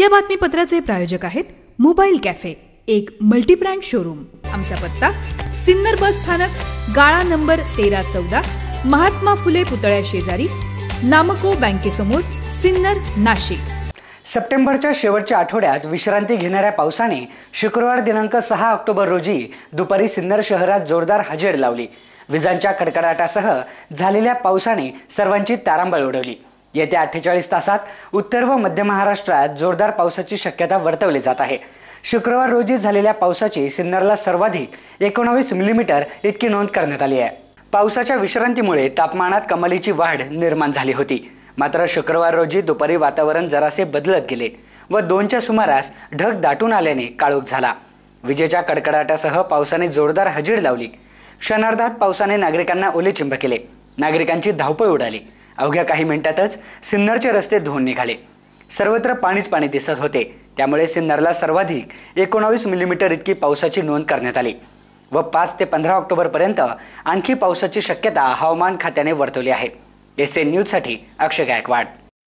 या बातमीपत्राचे प्रायोजक आहेत मोबाईल कॅफे एक मल्टीब्रँड शोरूम. आमचा पत्ता सिन्नर बस स्थानक गाळा नंबर तेरा चौदा महात्मा फुले पुतळ्या शेजारी नामको बँकेसमोर सिन्नर नाशिक. सप्टेंबरच्या शेवटच्या आठवड्यात विश्रांती घेणाऱ्या पावसाने शुक्रवार दिनांक सहा ऑक्टोबर रोजी दुपारी सिन्नर शहरात जोरदार हजेड लावली. विजांच्या कडकडाटासह झालेल्या पावसाने सर्वांची तारांबळ उडवली. येत्या अठ्ठेचाळीस तासात उत्तर व मध्य महाराष्ट्रात जोरदार पावसाची शक्यता वर्तवली जात आहे. शुक्रवार रोजी झालेल्या पावसाची सिन्नरला सर्वाधिक एकोणावीस मिलीमीटर इतकी नोंद करण्यात आली आहे. पावसाच्या विश्रांतीमुळे तापमानात कमालीची वाढ निर्माण झाली होती. मात्र शुक्रवार रोजी दुपारी वातावरण जरासे बदलत गेले व दोनच्या सुमारास ढग दाटून आल्याने काळोख झाला. विजेच्या कडकडाटासह पावसाने जोरदार हजेड लावली. क्षणार्धात पावसाने नागरिकांना ओलेचिंब केले. नागरिकांची धावपळ उडाली. अवघ्या काही मिनिटातच सिन्नरचे रस्ते धुवून निघाले. सर्वत्र पाणीच पाणी दिसत होते. त्यामुळे सिन्नरला सर्वाधिक एकोणावीस मिलीमीटर इतकी पावसाची नोंद करण्यात आली व पाच ते पंधरा ऑक्टोबरपर्यंत आणखी पावसाची शक्यता हवामान खात्याने वर्तवली आहे. एस एन न्यूजसाठी अक्षय गायकवाड.